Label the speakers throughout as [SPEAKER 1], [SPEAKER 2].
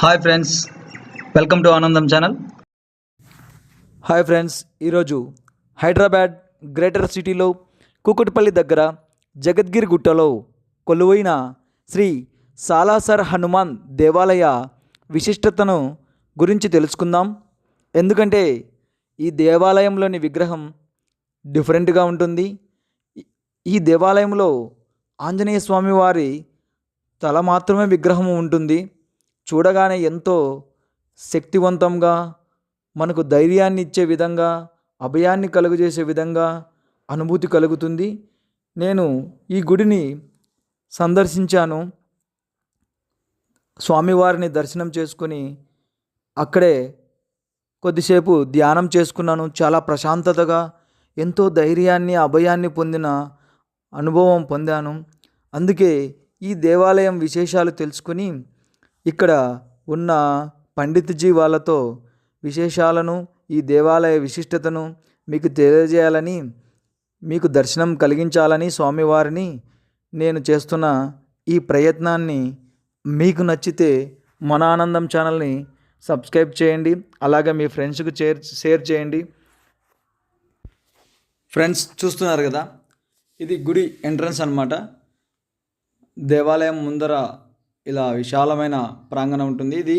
[SPEAKER 1] Hi friends welcome to Anandam channel
[SPEAKER 2] hi friends ఈరోజు Hyderabad greater సిటీలో కూకట్పల్లి దగ్గర జగద్గిరి గుట్టలో కొలువైన శ్రీ సాలాసర్ హనుమాన్ దేవాలయ విశిష్టతను గురించి తెలుసుకుందాం. ఎందుకంటే ఈ దేవాలయంలోని విగ్రహం డిఫరెంట్గా ఉంటుంది. ఈ- దేవాలయంలో ఆంజనేయ స్వామి వారి తల మాత్రమే విగ్రహం ఉంటుంది. చూడగానే ఎంతో శక్తివంతంగా మనకు ధైర్యాన్ని ఇచ్చే విధంగా అభయాన్ని కలుగజేసే విధంగా అనుభూతి కలుగుతుంది. నేను ఈ గుడిని సందర్శించాను. స్వామివారిని దర్శనం చేసుకుని అక్కడే కొద్దిసేపు ధ్యానం చేసుకున్నాను. చాలా ప్రశాంతతగా ఎంతో ధైర్యాన్ని అభయాన్ని పొందిన అనుభవం పొందాను. అందుకే ఈ దేవాలయం విశేషాలు తెలుసుకుని ఇక్కడ ఉన్న పండిత్జీ వాళ్ళతో విశేషాలను ఈ దేవాలయ విశిష్టతను మీకు తెలియజేయాలని మీకు దర్శనం కలిగించాలని స్వామివారిని నేను చేస్తున్న ఈ ప్రయత్నాన్ని మీకు నచ్చితే మన ఆనందం ఛానల్ని సబ్స్క్రైబ్ చేయండి అలాగే మీ ఫ్రెండ్స్కి షేర్ షేర్ చేయండి. ఫ్రెండ్స్ చూస్తున్నారు కదా ఇది గుడి ఎంట్రన్స్ అన్నమాట. దేవాలయం ముందర ఇలా విశాలమైన ప్రాంగణం ఉంటుంది. ఇది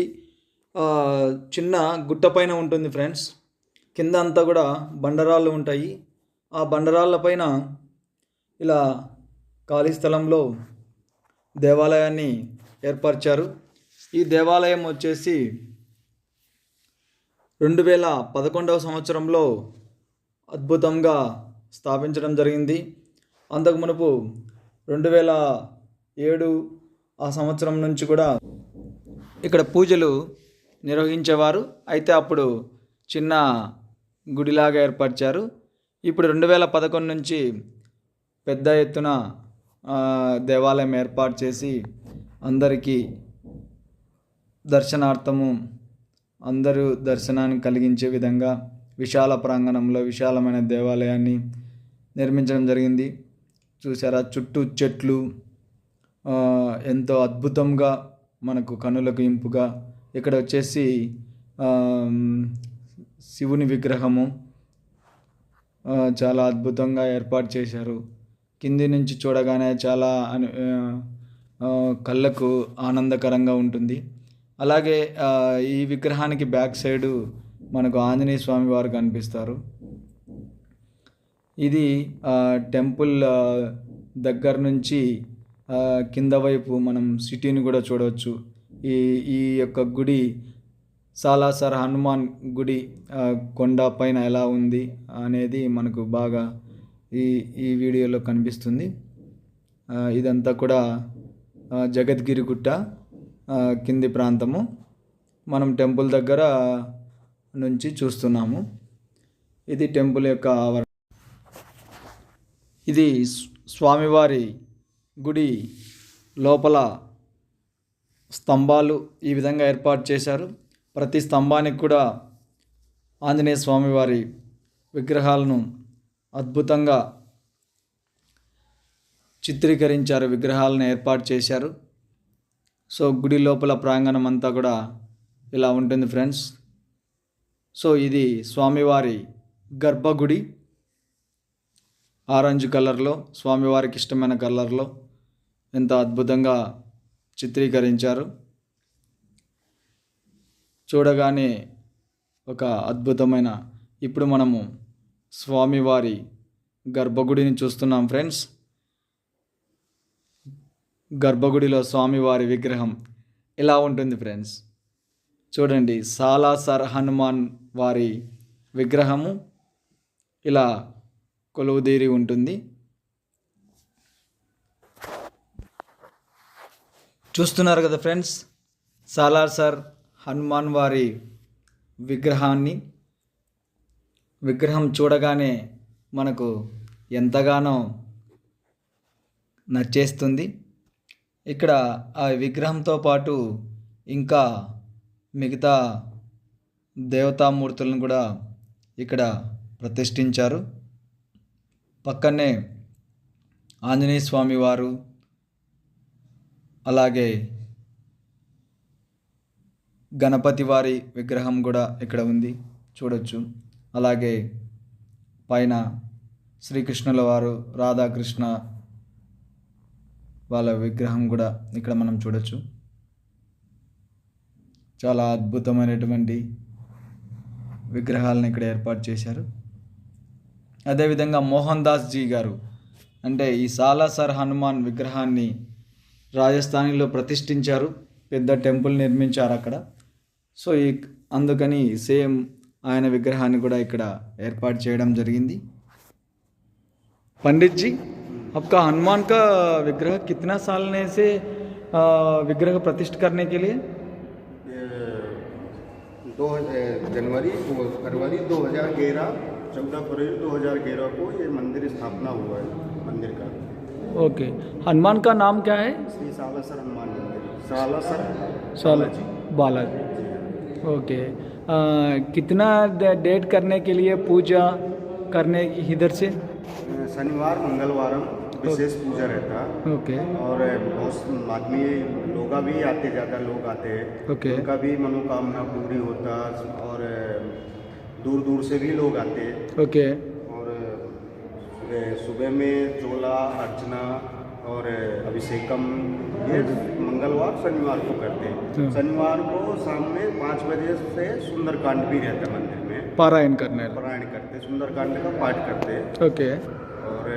[SPEAKER 2] చిన్న గుట్ట పైన ఉంటుంది ఫ్రెండ్స్. కింద అంతా కూడా బండరాళ్ళు ఉంటాయి. ఆ బండరాళ్ళ పైన ఇలా ఖాళీ స్థలంలో దేవాలయాన్ని ఏర్పరిచారు. ఈ దేవాలయం వచ్చేసి రెండు వేల పదకొండవ సంవత్సరంలో అద్భుతంగా స్థాపించడం జరిగింది. అంతకు మునుపు రెండు వేల ఏడు ఆ సంవత్సరం నుంచి కూడా ఇక్కడ పూజలు నిర్వహించేవారు. అయితే అప్పుడు చిన్న గుడిలాగా ఏర్పరిచారు. ఇప్పుడు రెండు వేల పదకొండు నుంచి పెద్ద ఎత్తున దేవాలయం ఏర్పాటు చేసి అందరికీ దర్శనార్థము అందరూ దర్శనాన్ని కలిగించే విధంగా విశాల ప్రాంగణంలో విశాలమైన దేవాలయాన్ని నిర్మించడం జరిగింది. చూసారా చుట్టూ చెట్లు ఎంతో అద్భుతంగా మనకు కనులకు ఇంపుగా ఇక్కడ వచ్చేసి శివుని విగ్రహము చాలా అద్భుతంగా ఏర్పాటు చేశారు. కింది నుంచి చూడగానే చాలా అను కళ్ళకు ఆనందకరంగా ఉంటుంది. అలాగే ఈ విగ్రహానికి బ్యాక్ సైడు మనకు ఆంజనేయ స్వామి వారు కనిపిస్తారు. ఇది టెంపుల్ దగ్గర నుంచి కింద వైపు మనం సిటీని కూడా చూడవచ్చు. ఈ ఈ యొక్క గుడి సాలాసర్ హనుమాన్ గుడి కొండ పైన ఎలా ఉంది అనేది మనకు బాగా ఈ ఈ వీడియోలో కనిపిస్తుంది. ఇదంతా కూడా జగద్గిరిగుట్ట జగద్గిరి గుట్ట కింది ప్రాంతము. మనం టెంపుల్ దగ్గర నుంచి చూస్తున్నాము. ఇది టెంపుల్ యొక్క ఆవరణ. ఇది స్వామివారి గుడి లోపల స్తంభాలు ఈ విధంగా ఏర్పాటు చేశారు. ప్రతి స్తంభానికి కూడా ఆంజనేయ స్వామివారి విగ్రహాలను అద్భుతంగా చిత్రీకరించారు విగ్రహాలను ఏర్పాటు చేశారు. సో గుడి లోపల ప్రాంగణం అంతా కూడా ఇలా ఉంటుంది ఫ్రెండ్స్. సో ఇది స్వామివారి గర్భగుడి. ఆరెంజ్ కలర్లో స్వామివారికి ఇష్టమైన కలర్లో ఎంత అద్భుతంగా చిత్రీకరించారు. చూడగానే ఒక అద్భుతమైన ఇప్పుడు మనము స్వామివారి గర్భగుడిని చూస్తున్నాం ఫ్రెండ్స్. గర్భగుడిలో స్వామివారి విగ్రహం ఇలా ఉంటుంది ఫ్రెండ్స్? చూడండి సాలాసర్ హనుమాన్ వారి విగ్రహము ఇలా కొలువుదీరి ఉంటుంది. చూస్తున్నారు కదా ఫ్రెండ్స్ సాలార్ సార్ హనుమాన్ వారి విగ్రహాన్ని. విగ్రహం చూడగానే మనకు ఎంతగానో నచ్చేస్తుంది. ఇక్కడ ఆ విగ్రహంతో పాటు ఇంకా మిగతా దేవతామూర్తులను కూడా ఇక్కడ ప్రతిష్ఠించారు. పక్కనే ఆంజనేయ స్వామి వారు అలాగే గణపతి వారి విగ్రహం కూడా ఇక్కడ ఉంది చూడొచ్చు. అలాగే పైన శ్రీకృష్ణుల వారు రాధాకృష్ణ వాళ్ళ విగ్రహం కూడా ఇక్కడ మనం చూడొచ్చు. చాలా అద్భుతమైనటువంటి విగ్రహాలను ఇక్కడ ఏర్పాటు చేశారు. అదేవిధంగా మోహన్ దాస్ జీ గారు అంటే ఈ సాలాసర్ హనుమాన్ విగ్రహాన్ని రాజస్థానీలో ప్రతిష్ఠించారు పెద్ద టెంపుల్ నిర్మించారు అక్కడ సో ఈ అందుకని సేమ్ ఆయన విగ్రహాన్ని కూడా ఇక్కడ ఏర్పాటు చేయడం జరిగింది पंडित जी आपका हनुमान का विग्रह कितना साल ने से आ, विग्रह प्रतिष्ठित करने के लिए
[SPEAKER 3] ये दो जनवरी दो फरवरी 2011 चौदह फरवरी 2011 को ये मंदिर स्थापना हुआ है मंदिर का।
[SPEAKER 2] ओके। हनुमान का नाम क्या है?
[SPEAKER 3] श्री सालासर हनुमान मंदिर। सालासर
[SPEAKER 2] साल बालाजी। ओके। आ, कितना डेट करने के लिए पूजा करने की इधर से?
[SPEAKER 3] शनिवार मंगलवार विशेष पूजा रहता।
[SPEAKER 2] है ओके।
[SPEAKER 3] और बहुत आदमी लोग भी आते ज़्यादा लोग आते हैं।
[SPEAKER 2] ओके।
[SPEAKER 3] उनका भी मनोकामना पूरी होता और दूर दूर से भी लोग आते हैं।
[SPEAKER 2] ओके।
[SPEAKER 3] और सुबह सुबह में चोला अर्चना और अभिषेकम ये मंगलवार शनिवार को करते हैं।
[SPEAKER 2] हम्म।
[SPEAKER 3] शनिवार को शाम में पाँच बजे से सुंदरकांड भी रहता है मंदिर में।
[SPEAKER 2] पारायण करने।
[SPEAKER 3] पारायण करते हैं सुंदरकांड का पाठ करते हैं।
[SPEAKER 2] ओके।
[SPEAKER 3] और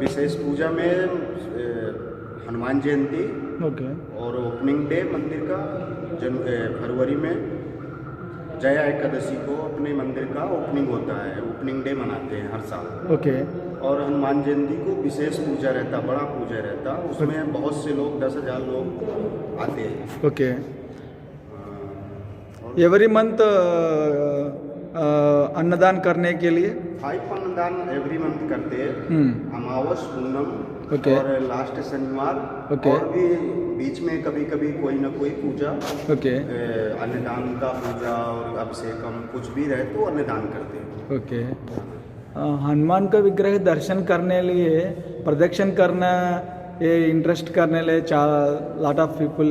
[SPEAKER 3] विशेष पूजा में अ, हनुमान जयंती
[SPEAKER 2] ओके।
[SPEAKER 3] और ओपनिंग डे मंदिर का जन अ, फरवरी में। जया एकादशी को अपने मंदिर का ओपनिंग होता है ओपनिंग डे मनाते हैं हर साल।
[SPEAKER 2] ओके
[SPEAKER 3] और हनुमान जयंती को विशेष पूजा रहता बड़ा पूजा रहता उसमें बहुत से लोग दस हज़ार लोग आते हैं।
[SPEAKER 2] ओके एवरी मंथ अन्नदान करने के लिए?
[SPEAKER 3] फाइव अन्नदान एवरी मंथ करते हैं।
[SPEAKER 2] हम्म
[SPEAKER 3] अमावस पूनम
[SPEAKER 2] ओके।
[SPEAKER 3] और लास्ट शनिवार
[SPEAKER 2] ओके।
[SPEAKER 3] और भी बीच में कभी कभी कोई ना कोई पूजा।
[SPEAKER 2] ओके
[SPEAKER 3] अन्नदान का पूजा और अभिषेकम कुछ भी रहे तो अन्नदान करते हैं।
[SPEAKER 2] ओके हनुमान का विग्रह दर्शन करने लिए प्रदक्षिण करना ये इंटरेस्ट करने लिए चा लॉट ऑफ़ पीपल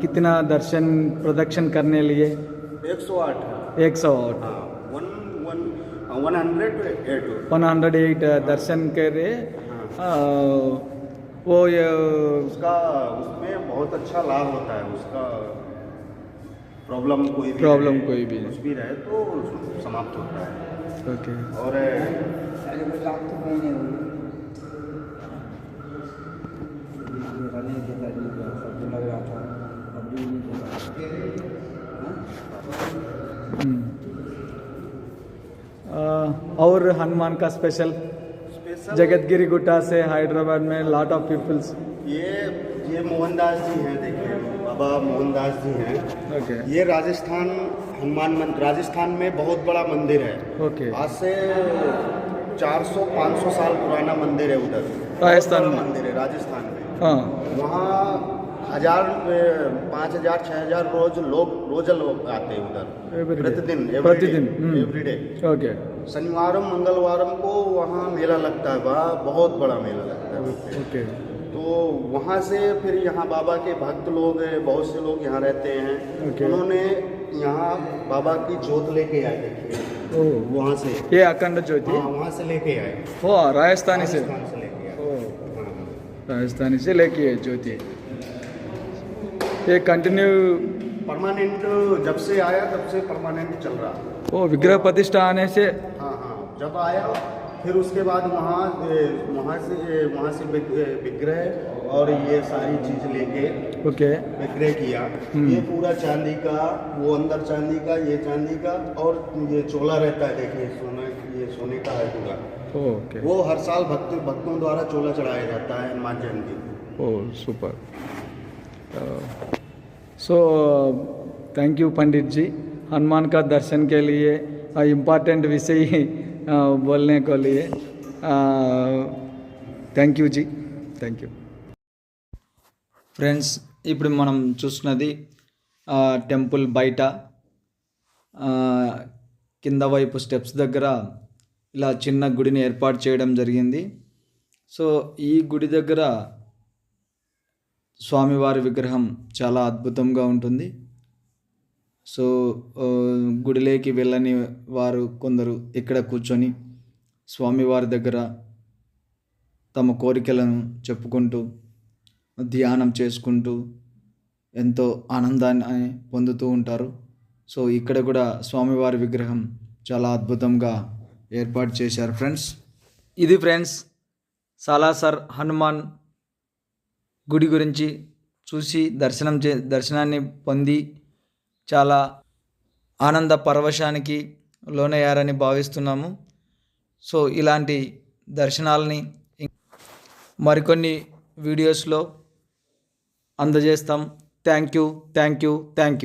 [SPEAKER 2] कितना दर्शन प्रदक्षिण करने लिए?
[SPEAKER 3] एक सौ आठ।
[SPEAKER 2] एक सौ आठ।
[SPEAKER 3] One one one hundred eight
[SPEAKER 2] one hundred eight दर्शन करे
[SPEAKER 3] हाँ
[SPEAKER 2] वो ये
[SPEAKER 3] उसका उसमें बहुत अच्छा लाभ होता है उसका प्रॉब्लम कोई भी
[SPEAKER 2] प्रॉब्लम कोई भी
[SPEAKER 3] कुछ भी रहे तो समाप्त होता है।
[SPEAKER 2] ओके।
[SPEAKER 3] और
[SPEAKER 2] हम्म। और हनुमान का स्पेशल
[SPEAKER 3] स्पेशल
[SPEAKER 2] जगतगिरी गुट्टा से हैदराबाद में लॉट ऑफ़ पीपल्स
[SPEAKER 3] ये ये मोहनदास जी हैं देखिए बाबा मोहनदास जी हैं
[SPEAKER 2] ओके okay.
[SPEAKER 3] ये राजस्थान हनुमान मंदिर राजस्थान में बहुत बड़ा मंदिर है
[SPEAKER 2] ओके okay.
[SPEAKER 3] आज से 400-500 साल पुराना मंदिर है उधर
[SPEAKER 2] राजस्थान में?
[SPEAKER 3] मंदिर है राजस्थान में
[SPEAKER 2] हाँ
[SPEAKER 3] वहाँ हज़ार पाँच हज़ार छः हज़ार रोज लोग रोज लोग आते हैं उधर। प्रतिदिन
[SPEAKER 2] प्रतिदिन, हम्म।
[SPEAKER 3] एवरी डे
[SPEAKER 2] ओके
[SPEAKER 3] शनिवारम मंगलवारम को वहाँ मेला लगता है वहाँ बहुत बड़ा मेला लगता है।
[SPEAKER 2] ओके
[SPEAKER 3] तो वहाँ से फिर यहाँ बाबा के भक्त लोग हैं बहुत से लोग यहाँ रहते हैं। उन्होंने यहाँ बाबा की जोत लेके आए देखिए। वहाँ से।
[SPEAKER 2] ये अखंड ज्योति
[SPEAKER 3] हाँ वहाँ से लेके आए।
[SPEAKER 2] राजस्थानी से?
[SPEAKER 3] राजस्थान से लेके आए। हाँ।
[SPEAKER 2] राजस्थानी से लेके है ज्योति। ये कंटिन्यू
[SPEAKER 3] परमानेंट जब से आया तब से परमानेंट चल रहा।
[SPEAKER 2] ओ विग्रह प्रतिष्ठा आने से
[SPEAKER 3] हाँ हाँ। जब आया फिर उसके बाद वहाँ वहाँ से वहाँ से विग्रह और ये सारी चीज़ लेके
[SPEAKER 2] ओके।
[SPEAKER 3] विक्रय किया।
[SPEAKER 2] हम्म।
[SPEAKER 3] ये पूरा चांदी का वो अंदर चांदी का ये चांदी का और ये चोला रहता है देखिए सोना ये सोने का है पूरा।
[SPEAKER 2] ओके।
[SPEAKER 3] वो हर साल भक्त भक्तों द्वारा चोला चढ़ाया जाता है Hanuman Jayanti.
[SPEAKER 2] Oh super. so thank you pandit ji Hanuman का दर्शन के लिए इम्पोर्टेंट विषय अ, बोलने को लिए thank you ji thank you friends ఇప్పుడు మనం చూస్తున్నది ఆ, టెంపుల్ బయట ఆ, కింద వైపు స్టెప్స్ దగ్గర ఇలా చిన్న గుడిని ఏర్పాటు చేయడం జరిగింది సో ఈ గుడి దగ్గర స్వామివారి విగ్రహం చాలా అద్భుతంగా ఉంటుంది. సో గుడిలోకి వెళ్ళని వారు కొందరు ఇక్కడ కూర్చొని స్వామివారి దగ్గర తమ కోరికలను చెప్పుకుంటూ ధ్యానం చేసుకుంటూ ఎంతో ఆనందాన్ని పొందుతూ ఉంటారు. సో ఇక్కడ కూడా స్వామివారి విగ్రహం చాలా అద్భుతంగా ఏర్పాటు చేశారు ఫ్రెండ్స్. ఇది ఫ్రెండ్స్ సాలాసర్ హనుమాన్ గుడి గురించి చూసి దర్శనం చే దర్శనాన్ని పొంది చాలా ఆనంద పరవశానికి లోనయ్యారని భావిస్తున్నాము. సో ఇలాంటి దర్శనాలని మరికొన్ని వీడియోస్లో అందజేస్తాం. Thank you thank you thank you.